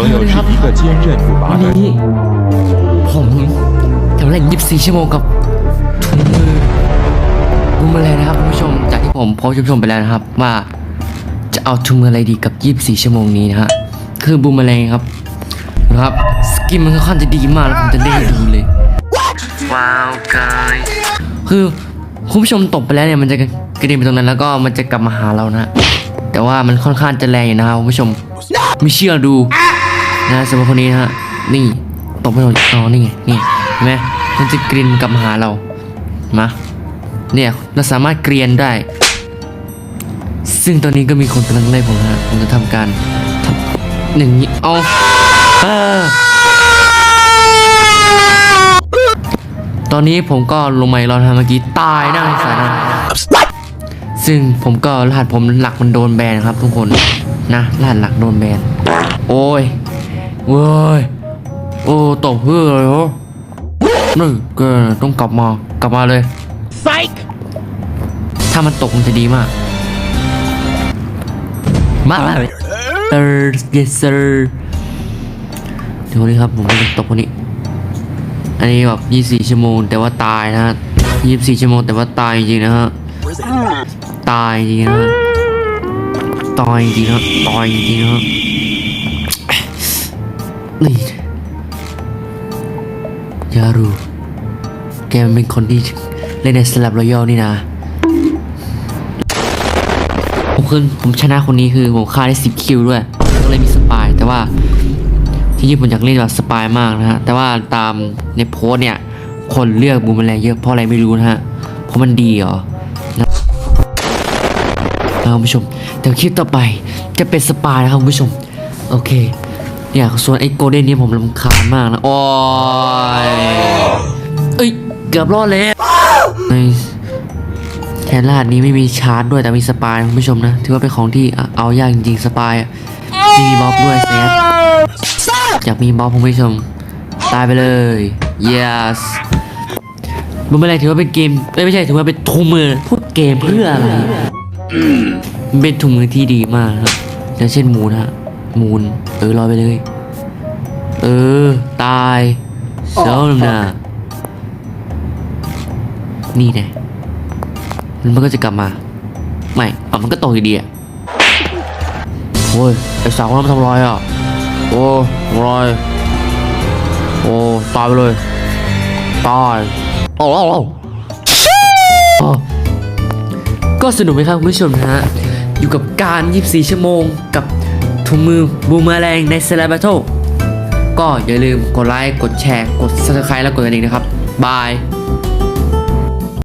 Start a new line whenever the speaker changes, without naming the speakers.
朋友是一个坚韧不拔
วัน
的
นี้ผมทำแรง24 ชั่วโมงกับถุงมือบูมเมอแรงนะครับคุณผู้ชม จากที่ผมโพสต์คุณผู้ชมไปแล้วนะครับ ว่าจะเอาถุงมืออะไรดีกับ 24 ชั่วโมงนี้นะฮะ คือบูมเมอแรงครับนะครับ สกินมันค่อนข้างจะดีมากแล้วผมจะเล่นให้ดูเลย ว้าวกายคือคุณผู้ชมตกไปแล้วเนี่ยมันจะกระเด็นไปตรงนั้นแล้วก็มันจะกลับมาหาเรานะ แต่ว่ามันค่อนข้างจะแรงอยู่นะครับคุณผู้ชมไม่เชื่อดู นะสำหรับคนนี้นะฮะนี่ตบไปหมดอ๋อนี่ไงนี่เห็นไหมมันจะกรีนกลับมาหาเรามาเนี่ยเราสามารถเกรียนได้ ซึ่งตอนนี้ก็มีคนกำลังไล่ผมนะฮะผมจะทำการทำอย่งนี้เอาเอตอนนี้ผมก็ลงไมค์รอทำเมื่อกี้ตายหน้าสารนะซึ่งผมก็รหัสผมหลักมันโดนแบนครับทุกคนนะรหัสหลักโดนแบนโอ้ย เว้ยโอ้ตบเพื่ออะไรเหรอนี่แกต้องกลับมากลับมาเลยถ้ามันตกมันจะดีมาก มาเลยเออ yes sir เดี๋ยวนี้ครับผมจะตกคนนี้ อันนี้แบบ 24 ชั่วโมง แต่ว่าตายนะฮะ 24 ชั่วโมงแต่ว่าตายจริงๆนะฮะ ตายจริงๆนะฮะ ตายจริงๆนะตายจริงๆนะ ฮะนี่ยารูแกมันเป็นคนที่เล่นในสลับรอยัลนี่นะผมคือผมชนะคนนี้คือผมฆ่าได้สิบคิวด้วยก็เลยมีสปาย แต่ว่าที่จริงผมอยากเล่นแบบสปายมากนะฮะ แต่ว่าตามในโพสเนี่ย คนเลือกบูมแมลงเยอะเพราะอะไรไม่รู้นะฮะ เพราะมันดีเหรอนะครับคุณผู้ชม แต่คลิปต่อไปจะเป็นสปายนะครับคุณผู้ชม โอเค เนี่ยส่วนไอ้โกลเด้นนี่ผมรำคาญมากนะ โอ้ยเอ้ย เกือบรอดแล้วในแทนรหัสนี้ไม่มีชาร์จด้วยแต่มีสปายคุณผู้ชมนะ ถือว่าเป็นของที่เอายากจริงๆ สปายไม่มีบ็อกด้วยแซดอยากมีบ็อกคุณผู้ชม ตายไปเลย yes มันไม่เป็นไรถือว่าเป็นเกมไม่ใช่ถือว่าเป็นถุงมือพูดเกมเพื่ออะไรเป็นถุงมือที่ดีมากนะครับอย่างเช่นมูนฮะ มูนเออลอยไปเลย เออ ตายเจ้าหน่านี่แน่แล้วมันก็จะกลับมา ไม่อะมันก็ตกอยู่ดีอะโอ้ยไอ้สาวคนนั้นมันทำรอยอะ โอ้ทำรอย โอ้ตายไปเลย ตายโอ้โอ้โอ้โอ้ก็สนุกไหมครับคุณผู้ชมนะฮะ อยู่กับการ 24 ชั่วโมงกับ ถุงมือบูมเมอแรงในเซเลบโตก็อย่าลืมกดไลค์ กดแชร์ กด subscribe และกดกระดิ่งนะครับ บาย